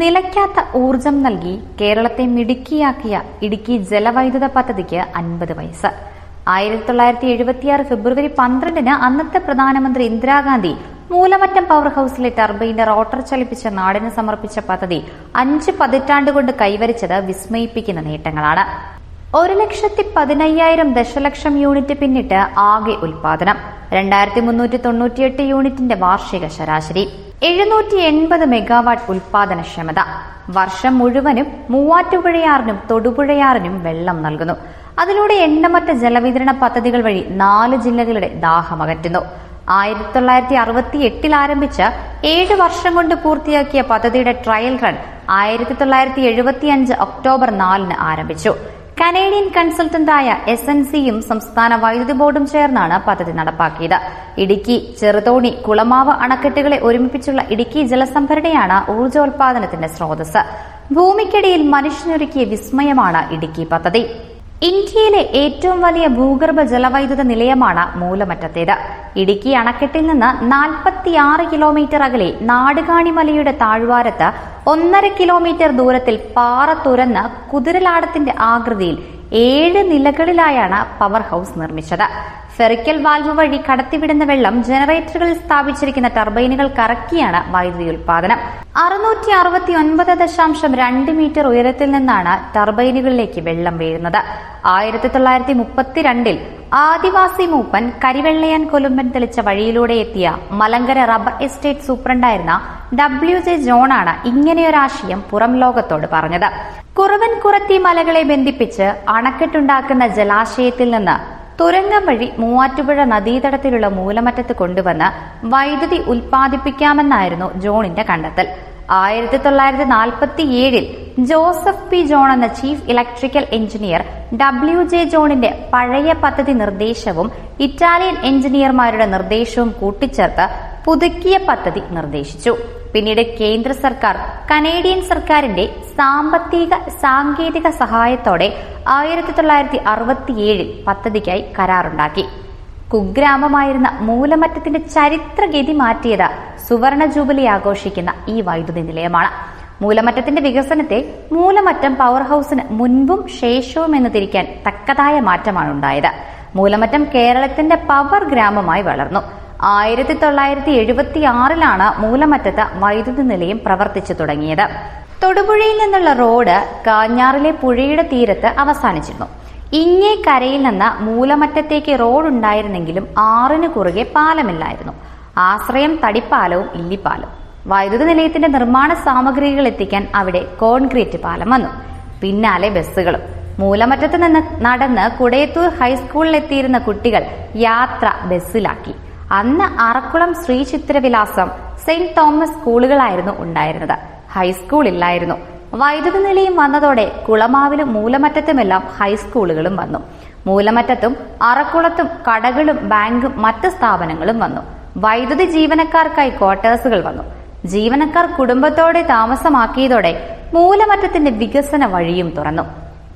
നിലയ്ക്കാത്ത ഊർജം നൽകി കേരളത്തെ മിടുക്കിയാക്കിയ ഇടുക്കി ജലവൈദ്യുത പദ്ധതിക്ക് അൻപത് വയസ്സ് ആയിരത്തി തൊള്ളായിരത്തി എഴുപത്തിയാറ് ഫെബ്രുവരി പന്ത്രണ്ടിന് അന്നത്തെ പ്രധാനമന്ത്രി ഇന്ദിരാഗാന്ധി മൂലമറ്റം പവർ ഹൌസിലെ ടർബൈന്റെ റോട്ടർ ചലിപ്പിച്ച നാടിന് സമർപ്പിച്ച പദ്ധതി അഞ്ച് പതിറ്റാണ്ട് കൊണ്ട് കൈവരിച്ചത് വിസ്മയിപ്പിക്കുന്ന നേട്ടങ്ങളാണ്. ഒരു ലക്ഷത്തി പതിനയ്യായിരം ദശലക്ഷം യൂണിറ്റ് പിന്നിട്ട് ആകെ ഉൽപാദനം രണ്ടായിരത്തി മുന്നൂറ്റി തൊണ്ണൂറ്റിയെട്ട് യൂണിറ്റിന്റെ വാർഷിക ശരാശരി. എഴുന്നൂറ്റി എൺപത് മെഗാവാട്ട് ഉൽപാദനക്ഷമത. വർഷം മുഴുവനും മൂവാറ്റുപുഴയാറിനും തൊടുപുഴയാറിനും വെള്ളം നൽകുന്നു. അതിലൂടെ എണ്ണമറ്റ ജലവിതരണ പദ്ധതികൾ വഴി നാല് ജില്ലകളുടെ ദാഹമകറ്റുന്നു ആയിരത്തി തൊള്ളായിരത്തി അറുപത്തി എട്ടിൽ ആരംഭിച്ച ഏഴ് വർഷം കൊണ്ട് പൂർത്തിയാക്കിയ പദ്ധതിയുടെ ട്രയൽ റൺ ആയിരത്തി തൊള്ളായിരത്തി എഴുപത്തിയഞ്ച് ഒക്ടോബർ നാലിന് ആരംഭിച്ചു. കനേഡിയൻ കൺസൾട്ടന്റായ എസ് എൻ സിയും സംസ്ഥാന വൈദ്യുതി ബോർഡും ചേർന്നാണ് പദ്ധതി നടപ്പാക്കിയത്. ഇടുക്കി ചെറുതോണി കുളമാവ് അണക്കെട്ടുകളെ ഒരുമിപ്പിച്ചുള്ള ഇടുക്കി ജലസംഭരണിയാണ് ഊർജോൽപാദനത്തിന്റെ സ്രോതസ് ഭൂമിക്കടിയിൽ മനുഷ്യനൊരുക്കിയ വിസ്മയമാണ് ഇടുക്കി പദ്ധതി. ഇന്ത്യയിലെ ഏറ്റവും വലിയ ഭൂഗർഭ ജലവൈദ്യുത നിലയമാണ് മൂലമറ്റത്തേത്. ഇടുക്കി അണക്കെട്ടിൽ നിന്ന് നാൽപ്പത്തിയാറ് കിലോമീറ്റർ അകലെ നാടുകാണിമലയുടെ താഴ്വാരത്ത് ഒന്നര കിലോമീറ്റർ ദൂരത്തിൽ പാറ തുരന്ന് കുതിരലാടത്തിന്റെ ആകൃതിയിൽ ഏഴ് നിലകളിലായാണ് പവർ ഹൌസ് നിർമ്മിച്ചത്. ഫെറിക്കൽ വാൽവ് വഴി കടത്തിവിടുന്ന വെള്ളം ജനറേറ്ററുകളിൽ സ്ഥാപിച്ചിരിക്കുന്ന ടർബൈനുകൾ കറക്കിയാണ് വൈദ്യുതി ഉൽപാദനം അറുന്നൂറ്റി അറുപത്തി ഒൻപത് ദശാംശം രണ്ട് മീറ്റർ ഉയരത്തിൽ നിന്നാണ് ടർബൈനുകളിലേക്ക് വെള്ളം വീഴുന്നത്. ആയിരത്തി തൊള്ളായിരത്തി മുപ്പത്തിരണ്ടിൽ ആദിവാസി മൂപ്പൻ കരിവെള്ളയാൻ കൊലുമ്പൻ തെളിച്ച വഴിയിലൂടെ എത്തിയ മലങ്കര റബ്ബർ എസ്റ്റേറ്റ് സൂപ്രണ്ടായിരുന്ന ഡബ്ല്യു ജെ ജോണാണ് ഇങ്ങനെയൊരാശയം പുറം ലോകത്തോട് പറഞ്ഞത്. കുറവൻ കുറത്തി മലകളെ ബന്ധിപ്പിച്ച് അണക്കെട്ടുണ്ടാക്കുന്ന ജലാശയത്തിൽ നിന്ന് തുരങ്കം വഴി മൂവാറ്റുപുഴ നദീതടത്തിലുള്ള മൂലമറ്റത്ത് കൊണ്ടുവന്ന് വൈദ്യുതി ഉൽപ്പാദിപ്പിക്കാമെന്നായിരുന്നു ജോണിന്റെ കണ്ടെത്തൽ. ആയിരത്തി തൊള്ളായിരത്തി നാൽപ്പത്തി ഏഴിൽ ജോസഫ് പി ജോൺ എന്ന chief electrical engineer W J ജോണിന്റെ പഴയ പദ്ധതി നിർദ്ദേശവും ഇറ്റാലിയൻ എഞ്ചിനീയർമാരുടെ നിർദ്ദേശവും കൂട്ടിച്ചേർത്ത് പുതുക്കിയ പദ്ധതി നിർദ്ദേശിച്ചു. പിന്നീട് കേന്ദ്ര സർക്കാർ കനേഡിയൻ സർക്കാരിന്റെ സാമ്പത്തിക സാങ്കേതിക സഹായത്തോടെ ആയിരത്തി തൊള്ളായിരത്തി അറുപത്തിയേഴിൽ പദ്ധതിക്കായി കരാറുണ്ടാക്കി. കുഗ്രാമമായിരുന്ന മൂലമറ്റത്തിന്റെ ചരിത്രഗതി മാറ്റിയത് സുവർണ ജൂബിലി ആഘോഷിക്കുന്ന ഈ വൈദ്യുതി നിലയമാണ്. മൂലമറ്റത്തിന്റെ വികസനത്തെ മൂലമറ്റം പവർ ഹൌസിന് മുൻപും ശേഷവും എന്ന് തിരിക്കാൻ തക്കതായ മാറ്റമാണ് ഉണ്ടായത് മൂലമറ്റം കേരളത്തിന്റെ പവർ ഗ്രാമമായി വളർന്നു. ആയിരത്തി തൊള്ളായിരത്തി എഴുപത്തി ആറിലാണ് മൂലമറ്റത്ത് വൈദ്യുതി നിലയം പ്രവർത്തിച്ചു തുടങ്ങിയത്. തൊടുപുഴയിൽ നിന്നുള്ള റോഡ് കാഞ്ഞാറിലെ പുഴയുടെ തീരത്ത് അവസാനിച്ചിരുന്നു. ഇങ്ങേ കരയിൽ നിന്ന് മൂലമറ്റത്തേക്ക് റോഡ് ഉണ്ടായിരുന്നെങ്കിലും ആറിന് കുറുകെ പാലമില്ലായിരുന്നു. ആശ്രയം തടിപ്പാലവും ഇല്ലിപ്പാലവും. വൈദ്യുതി നിലയത്തിന്റെ നിർമ്മാണ സാമഗ്രികൾ എത്തിക്കാൻ അവിടെ കോൺക്രീറ്റ് പാലം വന്നു. പിന്നാലെ ബസ്സുകളും. മൂലമറ്റത്ത് നിന്ന് നടന്ന് കുടയത്തൂർ ഹൈസ്കൂളിൽ എത്തിയിരുന്ന കുട്ടികൾ യാത്ര ബസ്സിലാക്കി. അന്ന് അറക്കുളം ശ്രീ ചിത്രവിലാസം സെന്റ് തോമസ് സ്കൂളുകളായിരുന്നു ഉണ്ടായിരുന്നത്. ഹൈസ്കൂളില്ലായിരുന്നു വൈദ്യുതി നിലയം വന്നതോടെ കുളമാവിലും മൂലമറ്റത്തുമെല്ലാം ഹൈസ്കൂളുകളും വന്നു. മൂലമറ്റത്തും അറക്കുളത്തും കടകളും ബാങ്കും മറ്റ് സ്ഥാപനങ്ങളും വന്നു. വൈദ്യുതി ജീവനക്കാർക്കായി ക്വാർട്ടേഴ്സുകൾ വന്നു. ജീവനക്കാർ കുടുംബത്തോടെ താമസമാക്കിയതോടെ മൂലമറ്റത്തിന്റെ വികസന വഴിയും തുറന്നു.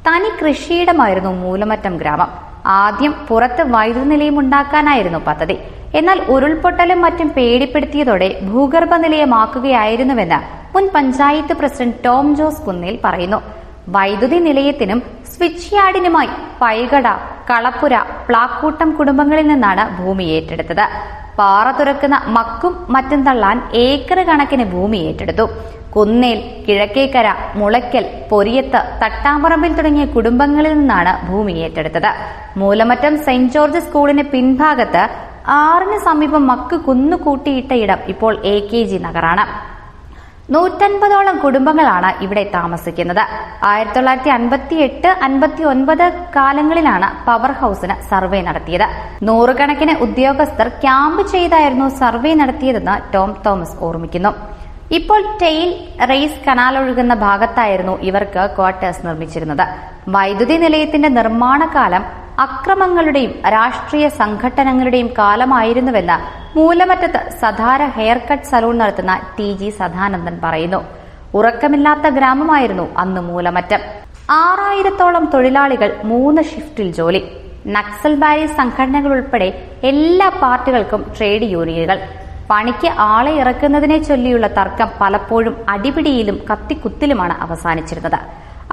തനി കൃഷിയിടമായിരുന്നു മൂലമറ്റം ഗ്രാമം. ആദ്യം പുറത്ത് വൈദ്യുതി നിലയം ഉണ്ടാക്കാനായിരുന്നു പദ്ധതി. എന്നാൽ ഉരുൾപൊട്ടലും മറ്റും പേടിപ്പെടുത്തിയതോടെ ഭൂഗർഭ നിലയമാക്കുകയായിരുന്നുവെന്ന് മുൻ panchayat president Tom Jose Kunnel പറയുന്നു. വൈദ്യുതി നിലയത്തിനും സ്വിച്ച് യാർഡിനുമായി പൈകട കളപ്പുര പ്ലാക്കൂട്ടം കുടുംബങ്ങളിൽ നിന്നാണ് ഭൂമി ഏറ്റെടുത്തത്. പാറ തുറക്കുന്ന മക്കും മറ്റും തള്ളാൻ ഏക്കർ കണക്കിന് ഭൂമി ഏറ്റെടുത്തു. കുന്നേൽ കിഴക്കേക്കര മുളയ്ക്കൽ പൊരിയത്ത് തട്ടാമ്പറമ്പിൽ തുടങ്ങിയ കുടുംബങ്ങളിൽ നിന്നാണ് ഭൂമി ഏറ്റെടുത്തത്. മൂലമറ്റം സെന്റ് ജോർജ് സ്കൂളിന് പിൻഭാഗത്ത് ആറിന് സമീപം മക്ക് കുന്നു കൂട്ടിയിട്ട ഇടം ഇപ്പോൾ എ കെ ജി നഗറാണ്. നൂറ്റൻപതോളം കുടുംബങ്ങളാണ് ഇവിടെ താമസിക്കുന്നത്. ആയിരത്തി തൊള്ളായിരത്തി അൻപത്തി എട്ട് അൻപത്തി ഒൻപത് കാലങ്ങളിലാണ് പവർ ഹൌസിന് സർവേ നടത്തിയത്. നൂറുകണക്കിന് ഉദ്യോഗസ്ഥർ ക്യാമ്പ് ചെയ്തായിരുന്നു സർവേ നടത്തിയതെന്ന് ടോം തോമസ് ഓർമ്മിക്കുന്നു. ഇപ്പോൾ ടെയിൽ റെയ്സ് കനാൽ ഒഴുകുന്ന ഭാഗത്തായിരുന്നു ഇവർക്ക് ക്വാർട്ടേഴ്സ് നിർമ്മിച്ചിരുന്നത്. വൈദ്യുതി നിലയത്തിന്റെ നിർമ്മാണ കാലം അക്രമങ്ങളുടെയും രാഷ്ട്രീയ സംഘടനകളുടെയും കാലമായിരുന്നുവെന്ന് മൂലമറ്റത്ത് സധാര ഹെയർ കട്ട് സലൂൺ നടത്തുന്ന ടി ജി സദാനന്ദൻ പറയുന്നു. ഉറക്കമില്ലാത്ത ഗ്രാമമായിരുന്നു അന്ന് മൂലമറ്റം. ആറായിരത്തോളം തൊഴിലാളികൾ മൂന്ന് ഷിഫ്റ്റിൽ ജോലി. നക്സൽ ബാരി സംഘടനകൾ ഉൾപ്പെടെ എല്ലാ പാർട്ടികൾക്കും ട്രേഡ് യൂണിയനുകൾ. പണിക്ക് ആളെ ഇറക്കുന്നതിനെ ചൊല്ലിയുള്ള തർക്കം പലപ്പോഴും അടിപിടിയിലും കത്തിക്കുത്തിലുമാണ് അവസാനിച്ചിരുന്നത്.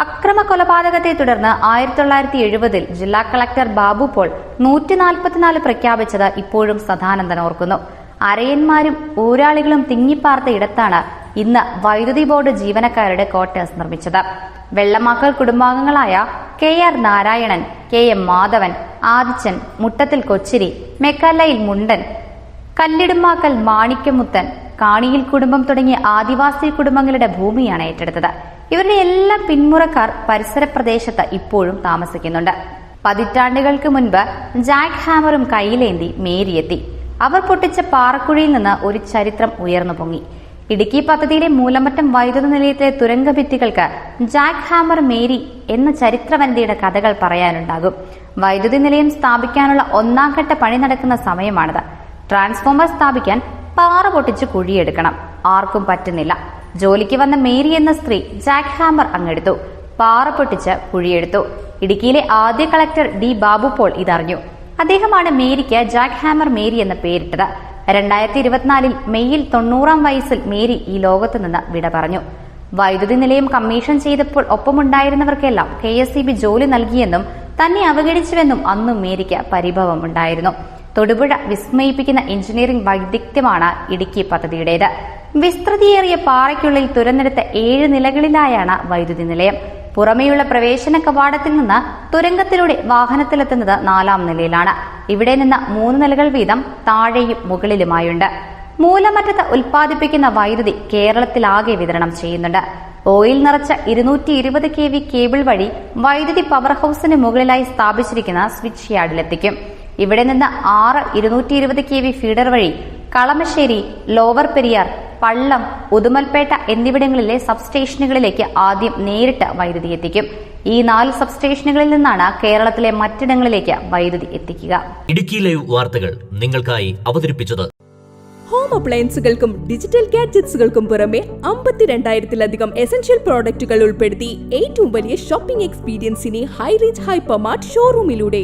അക്രമ കൊലപാതകത്തെ തുടർന്ന് ആയിരത്തി തൊള്ളായിരത്തി എഴുപതിൽ ജില്ലാ കളക്ടർ ബാബു പോൾ നൂറ്റി നാൽപ്പത്തിനാല് പ്രഖ്യാപിച്ചത് ഇപ്പോഴും സദാനന്ദൻ ഓർക്കുന്നു. അരയന്മാരും ഊരാളികളും തിങ്ങിപ്പാർത്ത ഇടത്താണ് ഇന്ന് വൈദ്യുതി ബോർഡ് ജീവനക്കാരുടെ ക്വാർട്ടേഴ്സ് നിർമ്മിച്ചത്. Vellamakkal കുടുംബാംഗങ്ങളായ K R Narayanan K M Madhavan Adichan Muttathil Kochiri മെക്കല്ലയിൽ മുണ്ടൻ കല്ലിടുമാക്കൽ മാണിക്യമുത്തൻ കാണിയിൽ കുടുംബം തുടങ്ങിയ ആദിവാസി കുടുംബങ്ങളുടെ ഭൂമിയാണ് ഏറ്റെടുത്തത്. ഇവരുടെ എല്ലാ പിന്മുറക്കാർ പരിസര പ്രദേശത്ത് ഇപ്പോഴും താമസിക്കുന്നുണ്ട്. പതിറ്റാണ്ടുകൾക്ക് മുൻപ് ജാക്ക് ഹാമറും കയ്യിലേന്തി മേരിയെത്തി. അവർ പൊട്ടിച്ച പാറക്കുഴിയിൽ നിന്ന് ഒരു ചരിത്രം ഉയർന്നു പൊങ്ങി. ഇടുക്കി പദ്ധതിയിലെ മൂലമറ്റം വൈദ്യുത നിലയത്തിലെ തുരങ്ക ഭിത്തികൾക്ക് ജാക്ക് ഹാമർ മേരി എന്ന ചരിത്രവനിതയുടെ കഥകൾ പറയാനുണ്ടാകും. വൈദ്യുതി നിലയം സ്ഥാപിക്കാനുള്ള ഒന്നാം ഘട്ട പണി നടക്കുന്ന സമയമാണിത്. ട്രാൻസ്ഫോമർ സ്ഥാപിക്കാൻ പാറ പൊട്ടിച്ച് കുഴിയെടുക്കണം. ആർക്കും പറ്റുന്നില്ല. ജോലിക്ക് വന്ന മേരി എന്ന സ്ത്രീ ജാക്ക് ഹാമർ അങ്ങെടുത്തു. പാറ പൊട്ടിച്ച് കുഴിയെടുത്തു. ഇടുക്കിയിലെ ആദ്യ കളക്ടർ ഡി ബാബു പോൾ ഇതറിഞ്ഞു. അദ്ദേഹമാണ് മേരിക്ക് ജാക്ക് ഹാമർ മേരി എന്ന പേരിട്ടത്. രണ്ടായിരത്തി ഇരുപത്തിനാലിൽ മെയ്യിൽ തൊണ്ണൂറാം വയസ്സിൽ മേരി ഈ ലോകത്ത് നിന്ന് വിട പറഞ്ഞു. വൈദ്യുതി നിലയം കമ്മീഷൻ ചെയ്തപ്പോൾ ഒപ്പമുണ്ടായിരുന്നവർക്കെല്ലാം കെ എസ് ബി ജോലി നൽകിയെന്നും തന്നെ അവഗണിച്ചുവെന്നും അന്നും മേരിക്ക് പരിഭവമുണ്ടായിരുന്നു. തൊടുപുഴ വിസ്മയിപ്പിക്കുന്ന എഞ്ചിനീയറിംഗ് വൈദഗ്ധ്യമാണ് ഇടുക്കി പദ്ധതിയുടേത്. വിസ്തൃതിയേറിയ പാറയ്ക്കുള്ളിൽ തുരന്നെടുത്ത ഏഴ് നിലകളിലായാണ് വൈദ്യുതി നിലയം. പുറമേയുള്ള പ്രവേശന കവാടത്തിൽ നിന്ന് തുരങ്കത്തിലൂടെ വാഹനത്തിലെത്തുന്നത് നാലാം നിലയിലാണ്. ഇവിടെ നിന്ന് മൂന്ന് നിലകൾ വീതം താഴെയും മുകളിലുമായുണ്ട്. മൂലമറ്റത്ത് ഉൽപ്പാദിപ്പിക്കുന്ന വൈദ്യുതി കേരളത്തിലാകെ വിതരണം ചെയ്യുന്നുണ്ട്. ഓയിൽ നിറച്ച ഇരുന്നൂറ്റി ഇരുപത് കെ വി കേബിൾ വഴി വൈദ്യുതി പവർ ഹൌസിന് മുകളിലായി സ്ഥാപിച്ചിരിക്കുന്ന സ്വിച്ച് യാർഡിലെത്തിക്കും. ഇവിടെ നിന്ന് ആറ് ഇരുന്നൂറ്റി ഇരുപത് കെ വി ഫീഡർ വഴി കളമശ്ശേരി ലോവർ പെരിയാർ പള്ളം ഉദുമൽപേട്ട എന്നിവിടങ്ങളിലെ സബ്സ്റ്റേഷനുകളിലേക്ക് ആദ്യം നേരിട്ട് വൈദ്യുതി എത്തിക്കും. ഈ നാല് സബ്സ്റ്റേഷനുകളിൽ നിന്നാണ് കേരളത്തിലെ മറ്റിടങ്ങളിലേക്ക് വൈദ്യുതി എത്തിക്കുക. ഇടുക്കി ലൈവ് വാർത്തകൾ നിങ്ങൾക്കായി അവതരിപ്പിച്ചത് ഹോം അപ്ലയൻസുകൾക്കും ഡിജിറ്റൽ ഗാഡ്ജറ്റ്സുകൾക്കും പുറമെ അമ്പത്തിരണ്ടായിരത്തിലധികം എസൻഷ്യൽ പ്രോഡക്റ്റുകൾ ഉൾപ്പെടുത്തി ഏറ്റവും വലിയ ഷോപ്പിംഗ് എക്സ്പീരിയൻസിനെ ഹൈ റീച്ച് ഹൈപ്പർമാർട്ട് ഷോറൂമിലൂടെ